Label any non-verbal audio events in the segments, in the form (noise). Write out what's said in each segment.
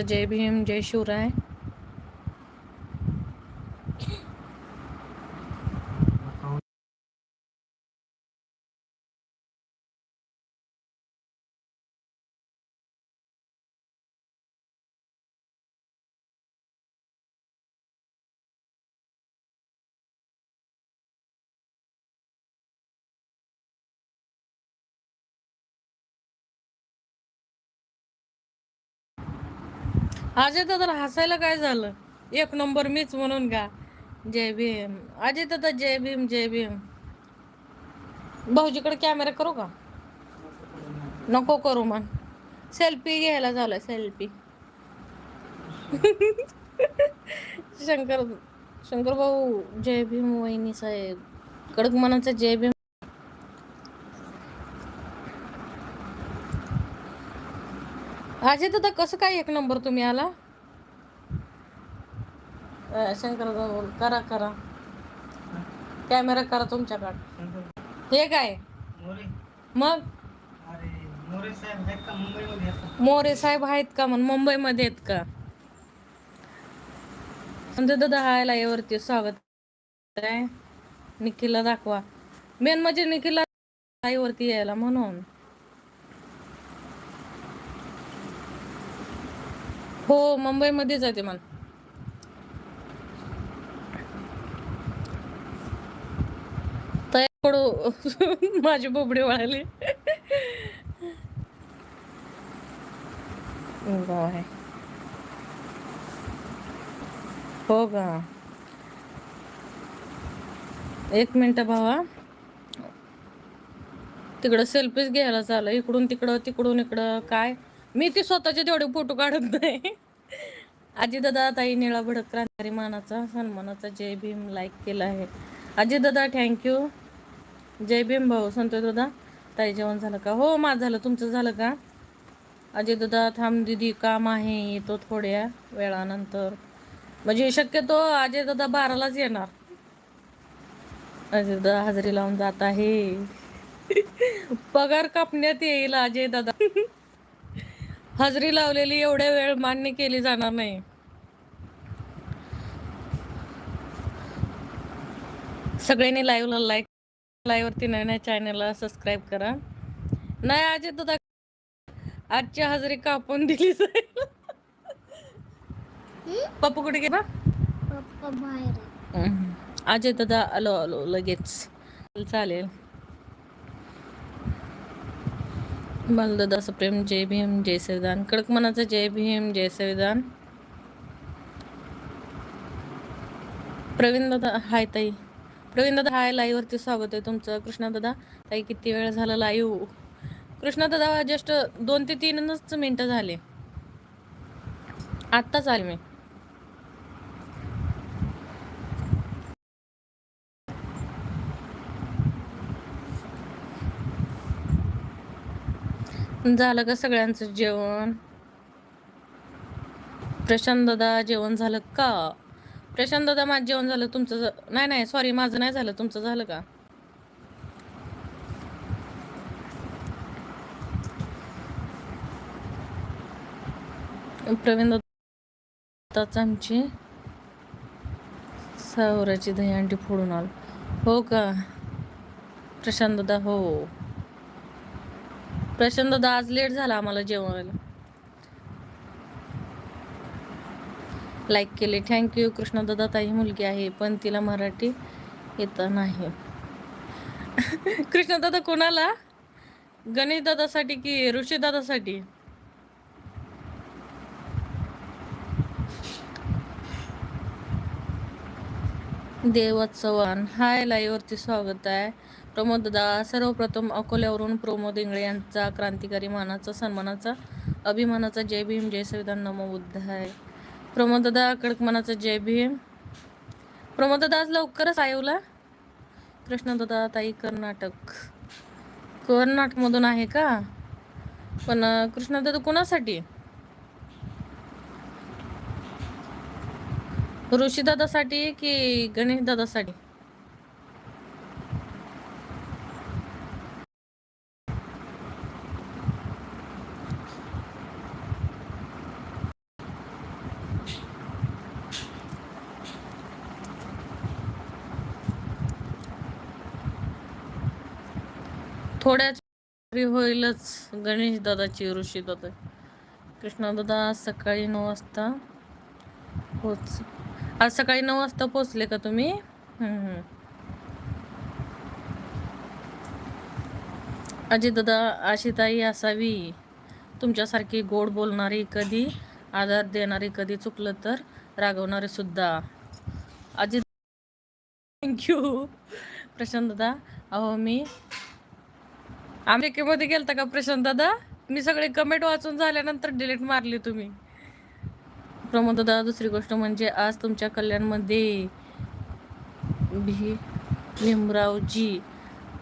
जय भीम जय शिवराय. अजय दादा हसायला काय झालं? एक नंबर मीच म्हणून का जय भीम. अजय दादा जय भीम जय भीम. भाऊजीकडे कॅमेरा करू का? नको करू मन सेल्फी घ्यायला झालं सेल्फी (laughs) शंकर शंकर भाऊ जय भीम वहिनी साहेब. कडक मनाचा जय भीम अजय दादा कसं काय एक नंबर तुम्ही आला? शंकर करा करा. कॅमेरा करा तुमच्याकडे. हे काय? मोरे. मग? मोरे साहेब आहेत का मुंबईमध्ये असं? मोरे साहेब आहेत का म्हण मुंबईमध्ये आहेत का? म्हणजे दादा हाय लाईव्हवरती स्वागत आहे. निखिलला दाखवा. मेन म्हणजे निखिलला यायला म्हणून. हो मुंबईमध्येच जाते मन पडू. (laughs) माझी बोबडी वळाली. हो का? एक मिनिट भावा. तिकडं सेल्फीच घ्यायला चाललं इकडून तिकडं तिकडून इकडं. काय? मी ती स्वतःचे तेवढे फोटो काढत नाही. आजी दादा ताई निळा भडक क्रांतिकारी मानाचा सन्मानाचा जय भीम लाईक केला आहे. आजी दादा थँक्यू जय भीम भाऊ संतोष दादा. ताई जेवण झालं का? हो माझं झालं. तुमचं झालं का? अजय दादा थांब दिदी काम आहे. येतो थोड्या वेळानंतर. म्हणजे शक्यतो अजय दादा बारालाच येणार. अजय दादा हजेरी लावून जात आहे. (laughs) पगार कापण्यात येईल अजय दादा (laughs) हजेरी लावलेली एवढ्या वेळ मान्य केली जाणार नाही. सगळ्यांनी लाईव्हला लाईक लाईव्हवरती नाही नाही चॅनलला सबस्क्राईब करा. नाही अजय दादा आजची हजेरी कापून दिली जाईल. पप्पू कुठे गेला? पप्पा बाहेर. अजय दादा आलो आलो लगेच. चालेल. बालदादा प्रेम जय भीम जय संविधान कडक मनाचं जय भीम जय संविधान प्रवीण दादा हाय ताई. प्रवीण दादा हाय लाईव्ह वरती स्वागत आहे तुमचं. कृष्णा दादा ताई किती वेळ झाला लाईव्ह? कृष्णा दादा जस्ट दोन ते तीनच मिनिटं झाले. आत्ताच आले मी. झालं का सगळ्यांचं जेवण? प्रशांत दादा जेवण झालं का? प्रशांत दादा माझं जेवण झालं तुमचं नाही नाही सॉरी माझं नाही झालं तुमचं झालं का? प्रवीण दादाच आमची सावराची दहीहंडी फोडून आलो. हो का? प्रशांत दादा हो. प्रशांत दादा आज लेट झाला आम्हाला जेवायला. लाईक केले. थँक्यू कृष्णदादा ताई मुलगी आहे पण तिला मराठी येतं नाही. (laughs) कृष्णदादा कोणाला? गणेश दादासाठी की ऋषी दादासाठी देवत चव्हाण हाय लाईव्हवरती स्वागत आहे. प्रमोद दादा सर्वप्रथम अकोल्यावरून प्रमोद इंगळे यांचा क्रांतिकारी मानाचा सन्मानाचा अभिमानाचा जय भीम जय संविधान नमो बुद्ध आहे प्रमोद दादा कडक मनाचा जय भीम. प्रमोद दादा आज लवकरच आयोला? कृष्णदादा ताई कर्नाटक. कर्नाटकमधून आहे का? पण कृष्णदादा कोणासाठी? ऋषीदादासाठी की गणेशदादासाठी? थोड्याच होईलच गणेश दादाची ऋषी दादा कृष्णा दादा सकाळी नऊ वाजता पोच आज सकाळी नऊ वाजता पोचले का तुम्ही? अजित दादा आशिताई असावी. तुमच्यासारखी गोड बोलणारी कधी आधार देणारी कधी चुकलं तर रागवणारी सुद्धा. अजित थँक्यू प्रशांत दादा अहो मी अमेरिकेमध्ये गेलता का प्रशांत दादा? मी सगळे कमेंट वाचून झाल्यानंतर डिलीट मारली तुम्ही. प्रमोद दादा दुसरी गोष्ट म्हणजे आज तुमच्या कल्याणमध्ये भी भीमरावजी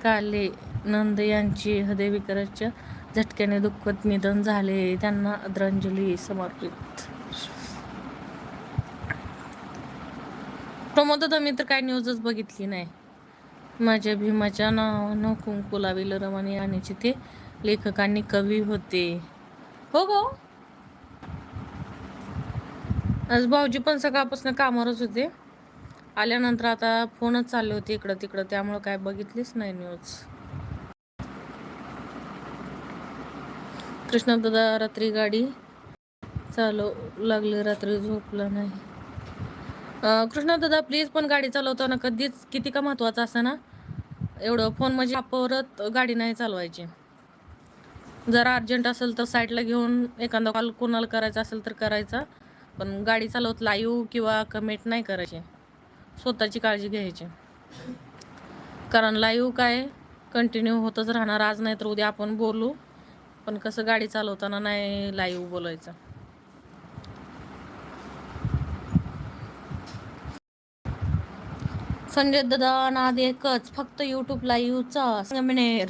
काले नंद यांची हृदयविकाराच्या झटक्याने दुःखद निधन झाले. त्यांना आदरांजली समर्पित. प्रमोद मी तर काय न्यूजच बघितली नाही. माझ्या भीमाच्या नावानं कुंकू लाविलं रमाने आणि ते लेखकांनी कवी होते. हो गो आज भाऊजी पण सकाळपासून कामावरच होते. आल्यानंतर आता फोनच चालले होते इकडं तिकडं त्यामुळं काय बघितलीच नाही न्यूज कृष्णदादा रात्री गाडी चालव लागली रात्री झोपला नाही. अं, कृष्णदादा प्लीज पण गाडी चालवताना कधीच किती का महत्वाचं असं ना एवढं फोन म्हणजे वापरत गाडी नाही चालवायची. जर अर्जंट असेल तर साईडला घेऊन एखादा कॉल कोणाला करायचा असेल तर करायचा. पण गाडी चालवत लाईव्ह किंवा कमेंट नाही करायची. स्वतःची काळजी घ्यायची. कारण लाईव्ह काय कंटिन्यू होतच राहणार आज नाही तर उद्या आपण बोलू. पण कसं गाडी चालवताना नाही लाईव्ह बोलायचं. संजय दादा नाद एकच फक्त यूट्यूब लाईव्हचा संगमनेर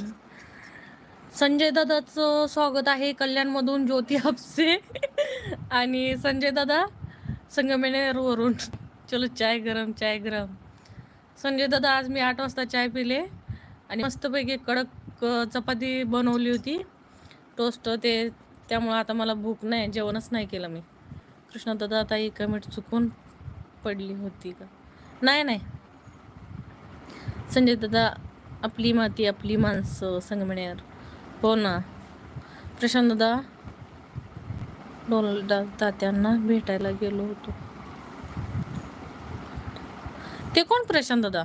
संजय दादाचं स्वागत आहे कल्याणमधून ज्योती हापसे आणि संजय दादा संगमेनेरवरून चलो चाय गरम चाय गरम. संजय दादा आज मी आठ वाजता चाय पिले आणि मस्तपैकी कडक चपाती बनवली होती. टोस्ट ते त्यामुळं आता मला भूक नाही जेवणच नाही केलं मी. कृष्णदादा आता एक कमेंट चुकून पडली होती का? नाही नाही. संजय दादा आपली माती आपली माणसं संगमनेर. हो ना. प्रशांत दादा डोल तात्यांना भेटायला गेलो होतो. ते कोण प्रशांत दादा?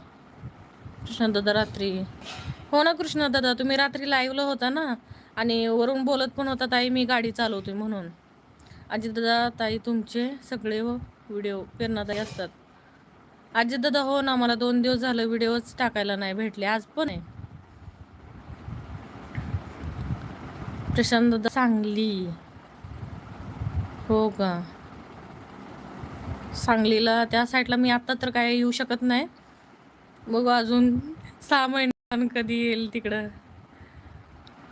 प्रशांत दादा रात्री. हो ना कृष्ण दादा तुम्ही रात्री लाईव्हला होता ना? आणि वरून बोलत पण होता ताई मी गाडी चालवतोय म्हणून. अजित दादा ताई तुमचे सगळे हो, व्हिडिओ प्रेरणादायी असतात. अजित दादा हो ना मला दोन दिवस झालं व्हिडिओच टाकायला नाही भेटले आज पण आहे. प्रशांत दादा सांगली. हो का? सांगलीला त्या साईडला मी आता तर काय येऊ शकत नाही. बघू अजून सहा महिन्यानं कधी येईल तिकडं.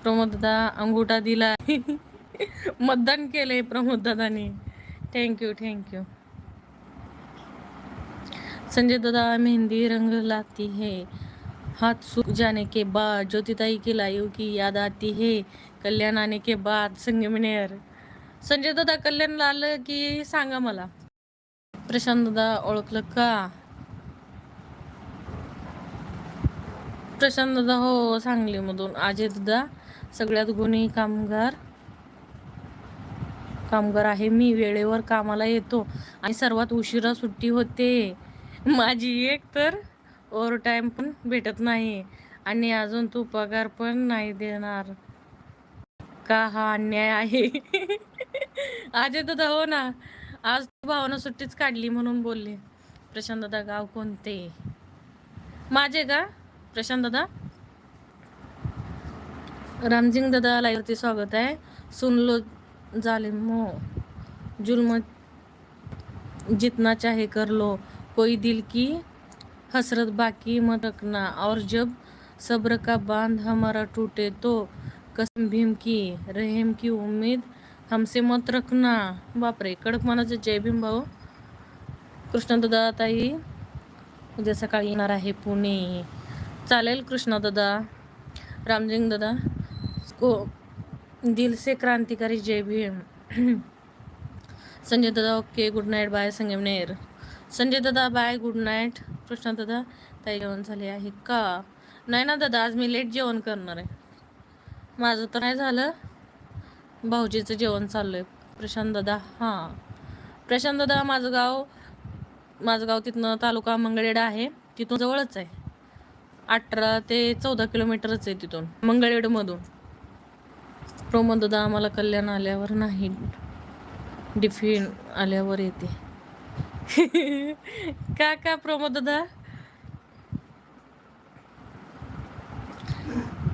प्रमोददा अंगुठा दिला (laughs) मतदान केलंय Pramod दादानी thank you thank you Sanjay दादा मेहंदी रंग लाती है. हाथ सूख जाने के बाद ज्योतिताई की लाइव की याद आती है. कल्याण आने के बाद संगमनेर. संजय दादा कल्याणला आलं की सांगा मला. प्रशांत दादा ओळखलं का? प्रशांत दादा हो, हो सांगलीमधून अजय दादा सगळ्यात गुणी कामगार. कामगार आहे मी वेळेवर कामाला येतो आणि सर्वात उशिरा सुट्टी होते. माझी एक तर ओव्हर टाईम पण भेटत नाही आणि अजून तू पगार पण नाही देणार. का हा अन्याय आहे? (laughs) अजय दादा हो ना. आज भावानं सुट्टीच काढली म्हणून बोलले. प्रशांत दादा गाव कोणते? माझे का? प्रशांत दादा? रामजिंग दादा लाईवरती स्वागत आहे. सुनलो झाले मो. जुल्म जितना चाहे कर लो कोई दिल की हसरत बाकी मत रखना. और जब सब्र का बांध हमारा टूटे तो कसम भीम की रहम की उम्मीद हमसे मत रखना। बापरे कडक मनाचे जय भीम भाऊ. कृष्णदादा ताई उद्या सकाळी येणार आहे पुणे. चालेल कृष्णदादा रामजिंग दादा को दिल से क्रांतिकारी जय भीम. (clears throat) संजय दादा okay good night bye Sangamner Sanjay दादा बाय गुड नाईट कृष्णदादा ताई जेवण झाले आहे का? नाही ना दादा आज मी लेट जेवण करणार आहे. माझं तर नाही झालं. भाऊजीचं जेवण चाललं आहे प्रशांत दादा हां. प्रशांत दादा माझं गाव माझं गाव तिथनं तालुका मंगळवेढा आहे. तिथून जवळच आहे. अठरा ते चौदा किलोमीटरच आहे तिथून मंगळेडमधून. प्रमोद दादा आम्हाला कल्याण आल्यावर नाही. डिफिन आल्यावर येते. (laughs) का का प्रमोद दादा?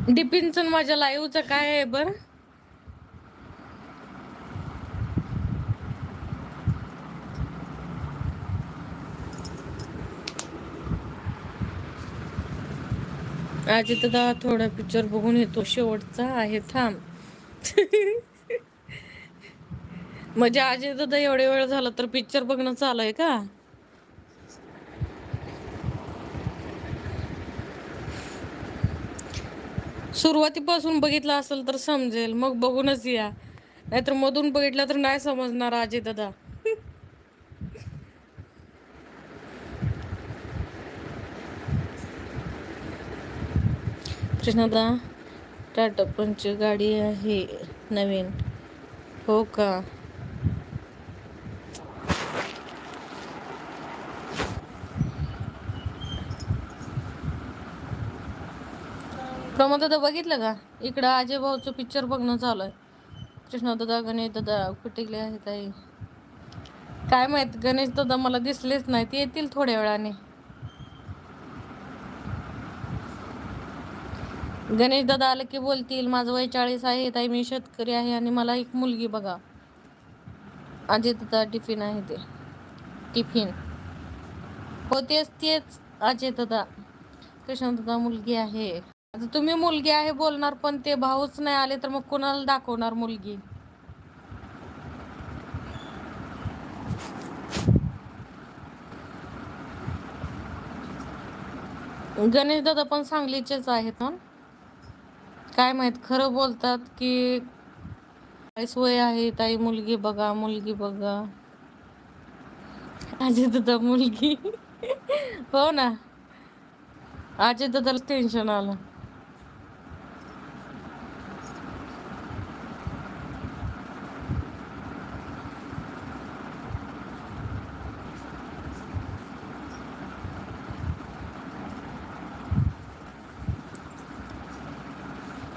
डिपिनचं माझ्या लाईव्हचं काय आहे बरं? आज दादा थोडा पिक्चर बघून येतो. शेवटचा आहे थांब. म्हणजे आज दादा एवढे वेळ झाला तर पिक्चर बघणं चालू आहे का? सुरुवातीपासून बघितलं असेल तर समजेल. मग बघूनच या. नाहीतर मधून बघितलं तर नाही समजणार आजे दादा कृष्णदा टाटा पंच गाडी आहे नवीन. हो का? प्रमोद दादा बघितलं का? इकडं अजय भाऊचं पिक्चर बघणं चालू आहे. कृष्णा दादा गणेश दादा कुठे गेले आहेत आई काय माहीत गणेश दादा मला दिसलेच नाही ते येतील थोड्या वेळाने. गणेश दादा आलं की बोलतील माझं वय चाळीस आहे ताई मी शेतकरी आहे आणि मला एक मुलगी बघा. अजय दादा टिफिन आहे ते. टिफिन. हो तेच तेच अजय दादा कृष्ण दादा मुलगी आहे. आता तुम्ही मुलगी आहे बोलणार पण ते भाऊच नाही आले तर मग कोणाला दाखवणार मुलगी? गणेश दादा पण सांगलीचेच आहेत ना? काय माहीत खरं बोलतात की काय सोय आहे ताई मुलगी बघा मुलगी बघा. अजय दादा मुलगी. हो ना. अजय दादाला टेन्शन आलं.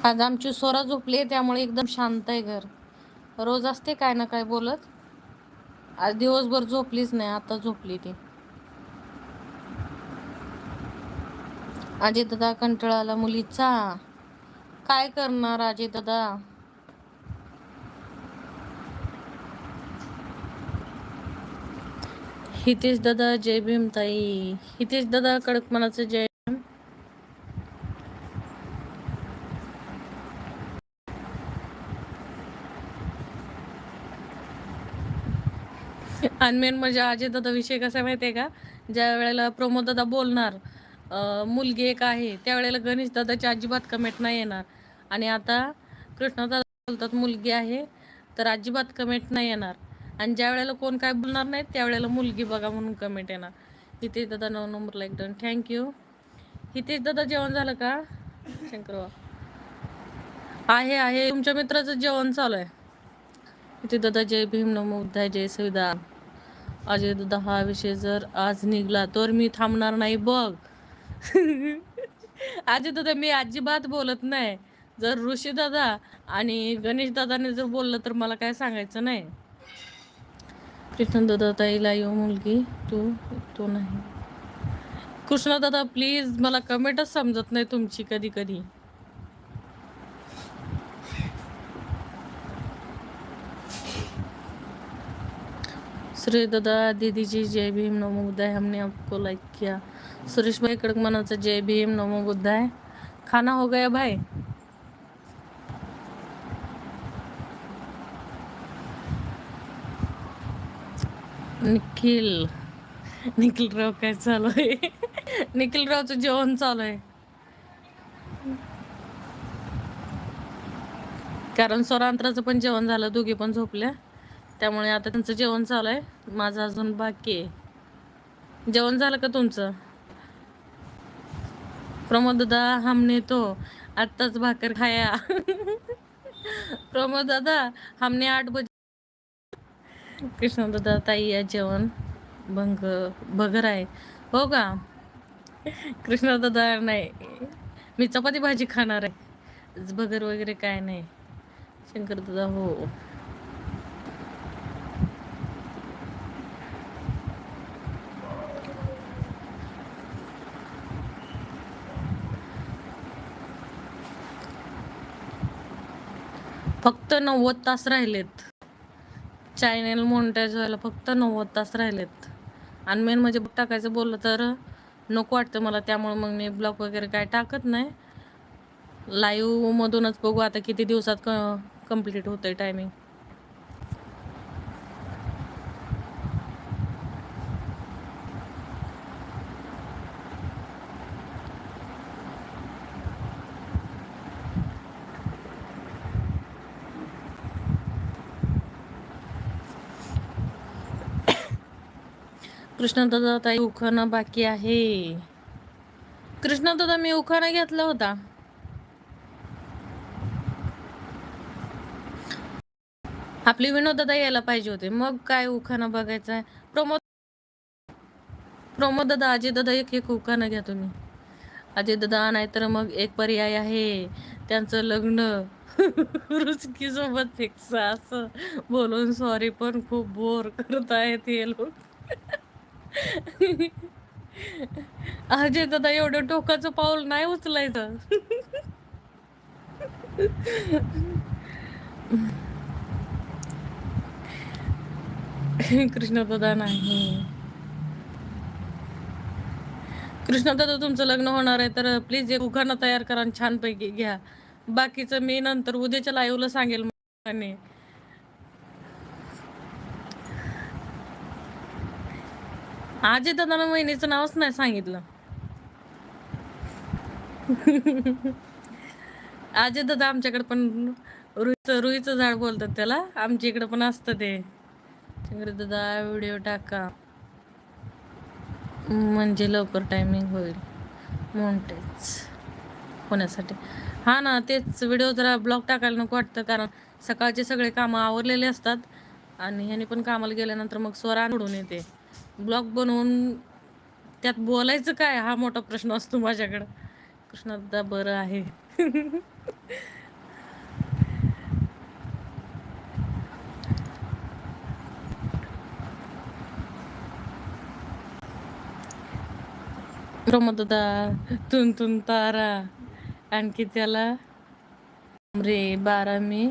आज आमची सोरा झोपली त्यामुळे एकदम शांत आहे घर. रोज असते काय ना काय बोलत. आज दिवसभर झोपलीच नाही आता झोपली ती. अजय दादा कंटाळा आला मुलीचा. काय करणार अजय दादा हितेश दादा जय भीमताई. हितेश दादा कडकमनाचं जय भीम आणि मेन म्हणजे अजय दादा विषय कसा आहे माहिती आहे का? ज्या वेळेला प्रमोद दादा बोलणार मुलगी एक आहे त्यावेळेला गणेश दादाची अजिबात कमेंट नाही येणार. आणि आता कृष्णदादा बोलतात मुलगी आहे तर अजिबात कमेंट नाही येणार. आणि ज्या वेळेला कोण काय बोलणार नाही त्यावेळेला मुलगी बघा म्हणून कमेंट येणार. हितेश दादा नऊ नंबरला एक थँक्यू हितेश दादा जेवण झालं का? शंकर आहे आहे. तुमच्या मित्राचं जेवण चालू आहे. इथे दादा जय भीम नमो बुद्धाय जय संविधान अजय दादा हा विषय जर आज निघला तर मी थांबणार नाही बघ. (laughs) अजय दादा मी अजिबात बोलत नाही. जर ऋषी दादा आणि गणेश दादाने जर बोललं तर मला काय सांगायचं नाही? कृष्ण दादा ताईला येऊ मुलगी तू तू नाही. कृष्ण दादा प्लीज मला कमेंटच समजत नाही तुमची कधी कधी श्री दादा दीदी जी जय भीम नमो बुद्धाय हमने आपको लाइक किया। सुरेश भाई कड़क मनाचा जय भीम नमो बुद्धाय। खाना हो गया भाई? निखिल। निखिल राव काय चालू आहे? निखिल रावचं जेवण चालू आहे. कारण स्वरांतराचं पण जेवण झालं दोघे पण झोपल्या. त्यामुळे आता त्यांचं जेवण चालू आहे माझं अजून बाकी आहे. जेवण झालं का तुमचं? प्रमोद दादा हमने तो आत्ताच भाकर खाया. प्रमोद दादा हमने आठ बजे कृष्ण दादा ताई या जेवण. भंग भगर आहे. हो का? कृष्ण दादा नाही. मी चपाती भाजी खाणार आहे. भगर वगैरे काय नाही. शंकर दादा हो. फक्त नव्वद तास राहिलेत. चॅनेल मोनिटाईज व्हायला फक्त नव्वद तास राहिलेत. आणि मेन म्हणजे टाकायचं बोललं तर नको वाटतं मला त्यामुळे मग मी ब्लॉग वगैरे काय टाकत नाही. लाईव्हमधूनच बघू आता किती दिवसात क कंप्लीट होतं आहे टायमिंग कृष्णदादा ताई उखाणा बाकी आहे. कृष्णदादा मी उखाणा घेतला होता. आपली विनोददादा यायला पाहिजे होते. मग काय उखाणा बघायचा आहे? प्रमोद प्रमोद दादा अजय दादा एक एक उखाणा घ्या तुम्ही. अजय दादा नाहीतर मग एक पर्याय आहे. त्यांचं लग्न. (laughs) रुचकी सोबत फिक्स असं. बोलून सॉरी पण खूप बोर करत आहेत हे लोक. अजय दादा एवढं टोकाचं पाऊल नाही उचलायचं. कृष्णदादा नाही. कृष्णदादा तुमचं लग्न होणार आहे तर प्लीज एक उखाणा तयार करा आणि छानपैकी घ्या. बाकीचं मी नंतर उद्याच्या लाईव्हला सांगेल आजी दादानं वहिनीचं नावच नाही सांगितलं. आजी दादा आमच्याकडे पण रुईचं रुईचं झाड बोलतात त्याला. आमच्या इकडे पण असतं ते. दादा व्हिडिओ टाका. म्हणजे लवकर टायमिंग होईल. मोंटेज होण्यासाठी हा ना तेच व्हिडिओ जरा ब्लॉग टाकायला नको वाटतं कारण सकाळचे सगळे कामं आवरलेले असतात. आणि ह्याने पण कामाला गेल्यानंतर मग स्वरा उडून येते. ब्लॉग बनवून त्यात बोलायचं काय? हा मोठा प्रश्न असतो माझ्याकडं. कृष्णदादा बरं आहे. प्रमोददा तुन तुन तारा आणखी त्याला. रे बारा मी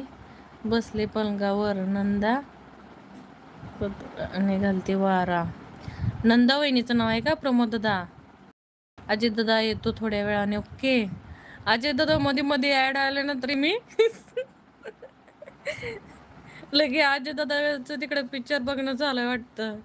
बसले पलंगावर नंदा. आणि घालते वारा. नंदा वहिनीचं नाव आहे का? प्रमोद दादा. अजय दादा येतो थोड्या वेळाने ओके. अजय दादा मध्ये मध्ये ऍड तरी मी. (laughs) लगे अजय दादाचं तिकडे पिक्चर बघणं झालं वाटतं.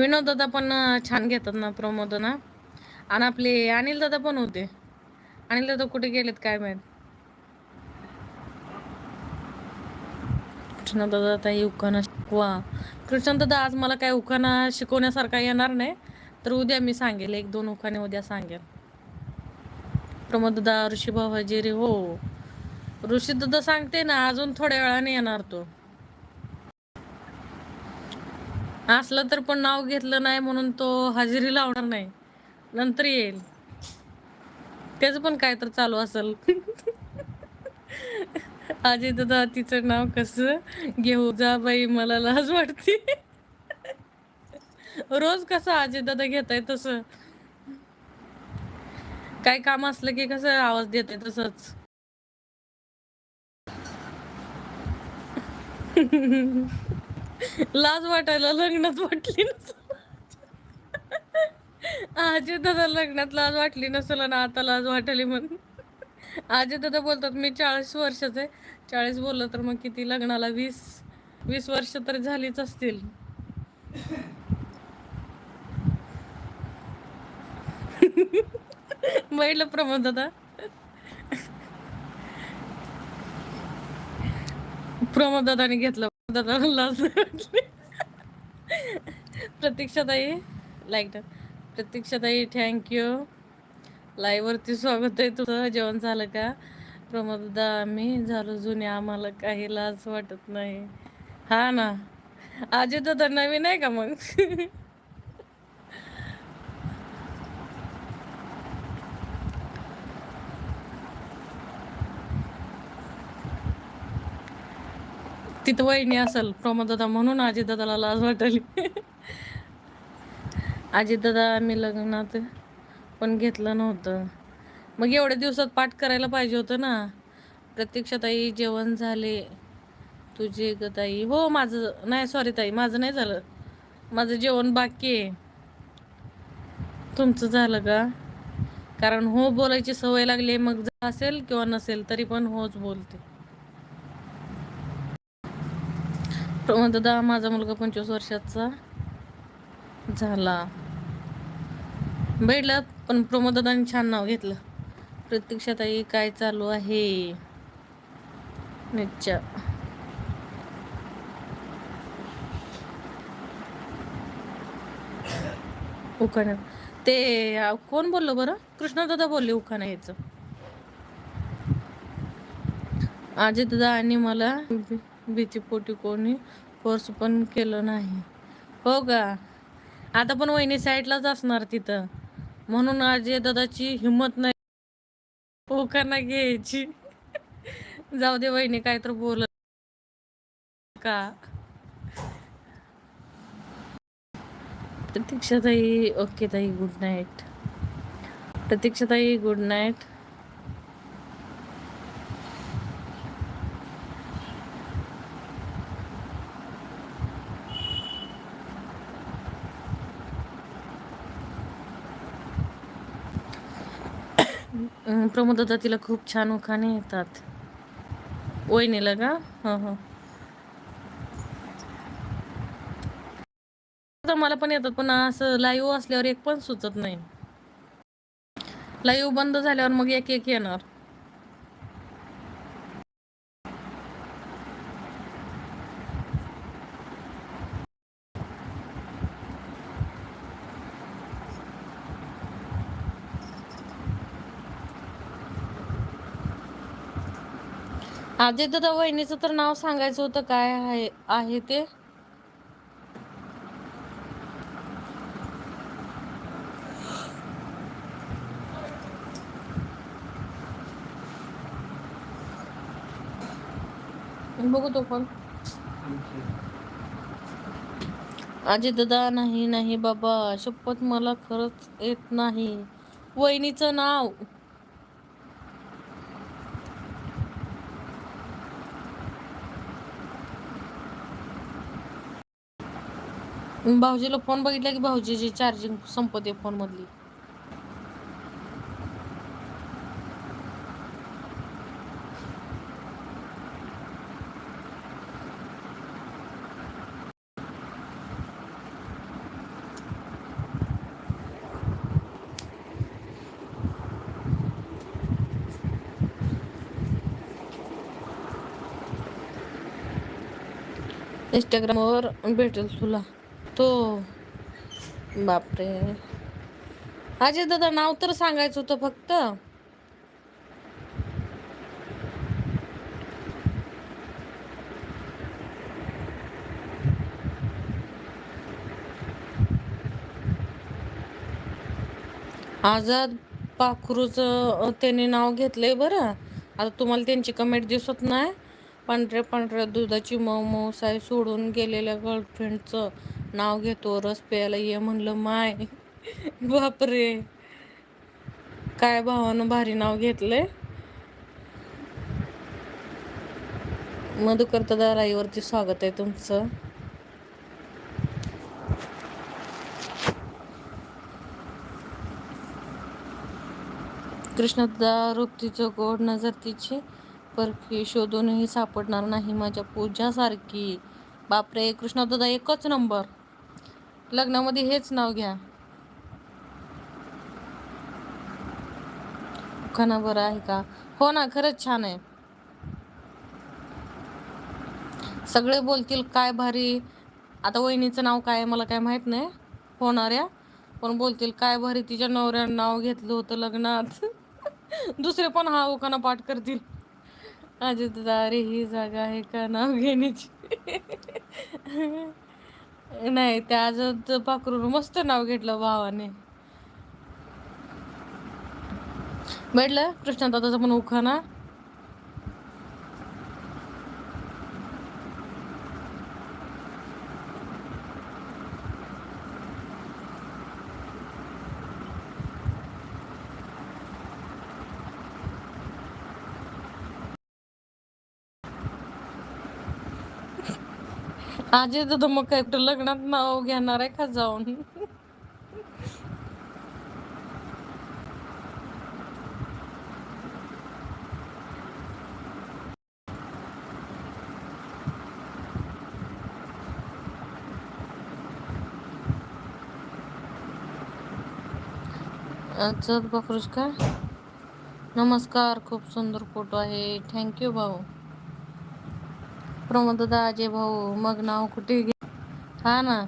विनोद दादा पण छान घेतात ना प्रमोद ना. आणि आपले अनिल दादा पण होते. अनिल दादा कुठे गेलेत काय माहीत? कृष्ण दादा ताई उखाणा शिकवा. कृष्ण दादा आज मला काय उखाणा शिकवण्यासारखा येणार नाही. तर उद्या मी सांगेल. एक दोन उखाणे उद्या सांगेल. प्रमोद दादा ऋषीभाऊ हजेरी हो. ऋषी दादा सांगते ना अजून थोड्या वेळाने येणार तो. असलं तर पण नाव घेतलं नाही म्हणून तो हजेरी लावणार नाही. नंतर येईल. त्याच पण काय तर चालू असेल. अजय दादा तिचं नाव कसं? घेऊ जा बाई मला लाज वाटते. रोज कसं अजय दादा घेताय तसं? काय काम असलं की कसं आवाज देते तसंच. (laughs) लाज वाटायला लग्नात वाटली नसेल. आजी दादा लग्नात लाज वाटली नसेल ना आता लाज वाटली म्हणून. आजी दादा बोलतात मी चाळीस वर्षाचे चाळीस बोललं तर मग किती? लग्नाला वीस. वीस वर्ष तर झालीच असतील. बैठलं प्रमोद दादा? प्रमोद दादाने घेतलं (laughs) प्रतीक्षाताई लाईक प्रतीक्षाताई थँक्यू लाईव्हवरती स्वागत आहे तुझं. जेवण झालं का? प्रमोददा आम्ही झालो जुने. आम्हाला काही लाज वाटत नाही. हा ना. आजी दादा नवीन आहे का मग? (laughs) तिथं वहिनी असेल प्रमोददा म्हणून आजी दादाला लाज वाटली आजी दादा आम्ही लग्नात पण घेतलं नव्हतं. मग एवढ्या दिवसात पाठ करायला पाहिजे होतं ना. प्रत्यक्ष ताई जेवण झाले. तुझे ग ताई. हो माझं नाही सॉरी ताई माझं नाही झालं. माझं जेवण बाकी आहे. तुमचं झालं का? कारण हो बोलायची सवय लागली मग जर असेल किंवा नसेल तरी पण होच बोलते. प्रमोद दादा माझा मुलगा पंचवीस वर्षाचा झाला. भेटला पण प्रमोद छान नाव घेतलं. प्रत्यक्षाताई काय चालू आहे? निच्चा उखाणा ते कोण बोललो बरं? कृष्णदादा बोलले उखाणा यायचं अजय दादा आणि मला भीतीपोटी कोणी फोर्स पण केलं नाही. हो का? आता पण वहिनी साईडलाच असणार तिथं. म्हणून अजय दादाची हिंमत नाही. उखाणा घ्यायची. जाऊ दे वहिनी काय तर बोल का? प्रतीक्षाताई ओके ताई गुड नाईट प्रतीक्षाताई गुड नाईट प्रमोद दादा तिला खूप छान उखाणे येतात. वहिनीला का? हा हो. मला पण येतात पण असं लाईव्ह असल्यावर एक पण सुचत नाही. लाईव्ह बंद झाल्यावर मग एक एक येणार. अजय दादा वहिनीचं तर नाव सांगायचं होतं काय आहे आहे ते? बघू तो पण आजी दादा नाही नाही बाबा शपथ मला खरंच येत नाही. वहिनीचं नाव भाऊजीला फोन बघितला की भाऊजीची चार्जिंग संपते फोन मधली. इंस्टाग्रामवर भेटेल तुला. तो. बापरे. अजय दादा नाव तर सांगायचं होतं फक्त. आझाद पाखरूचं त्याने नाव घेतलंय बरं. आता तुम्हाला त्यांची कमेंट दिसत नाही. पांढऱ्या पांढऱ्या दुधाची मऊ मऊ साय सोडून गेलेल्या गर्लफ्रेंडचं नाव घेतो रस प्यायला ये म्हणलं माय बापरे. काय भावानं भारी नाव घेतलंय? मधुकर राईवरती स्वागत आहे तुमचं. कृष्णदा रुक्तीचं गोड नजर तिची परखी शोधूनही सापडणार नाही माझ्या पूजासारखी. बापरे कृष्णदादा एकच नंबर. लग्नामध्ये हेच नाव घ्या. खाना बरं आहे का? हो ना खरंच छान आहे. सगळे बोलतील काय भारी आता वहिनीचं नाव काय आहे मला काय माहीत नाही होणाऱ्या पण बोलतील काय भारी तिच्या नवऱ्यानं नाव घेतलं होतं लग्नात. (laughs) दुसरे पण हा ओकाना पाठ करतील. अजित अरे ही जागा आहे का नाव घेण्याची? (laughs) नाही त्या आजत पाखरून मस्त नाव घेतलं भावाने. भेटलं? कृष्णदादाचा पण उखाणा. आजी तर मग काय कुठं लग्नात नाव घेणार आहे का जाऊन? चल बकरूज का? नमस्कार खूप सुंदर फोटो आहे. थँक्यू भाऊ. प्रमोद दादा भाऊ मग नाव कुठे घे? हा ना.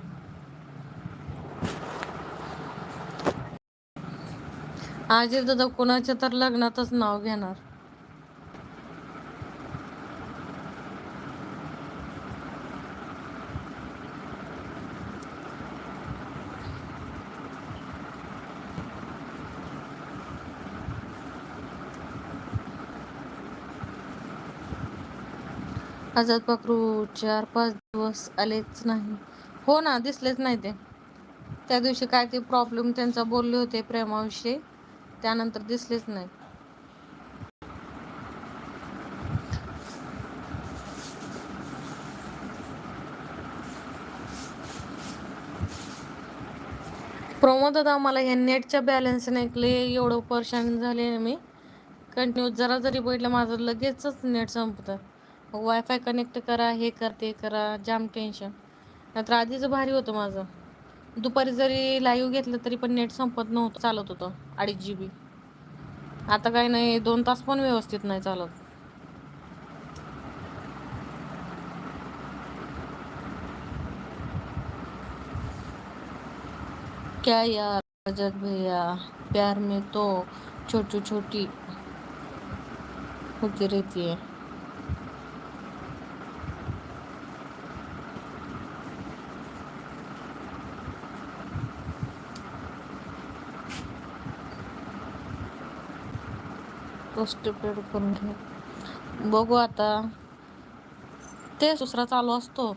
आजे दादा कोणाच्या तर लग्नातच नाव घेणार. आझाद पाखरू चार पाच दिवस आलेच नाही. हो ना दिसलेच नाही ते. त्या दिवशी काय ते प्रॉब्लेम त्यांचा बोलले होते प्रेमाविषयी. त्यानंतर दिसलेच नाही. प्रमोद दादा मला ह्या नेटच्या बॅलन्सने ऐकले एवढं परेशान झाले मी. कंटिन्यू जरा जरी बघितलं माझं लगेचच नेट संपतं. वायफाय कनेक्ट करा हे कर ते करा जाम टेन्शन नाहीतर आधीच भारी होतं माझं. दुपारी जरी लाईव्ह घेतलं तरी पण नेट संपत नव्हतं चालत होतं अडीच जी बी आता काही नाही दोन तास पण व्यवस्थित नाही चालत. क्या यार रजत भैया प्यार में तो छोटी छोटी होती रहती है। पोस्टपेड करून घे बघू आता. ते दुसरा चालू असतो.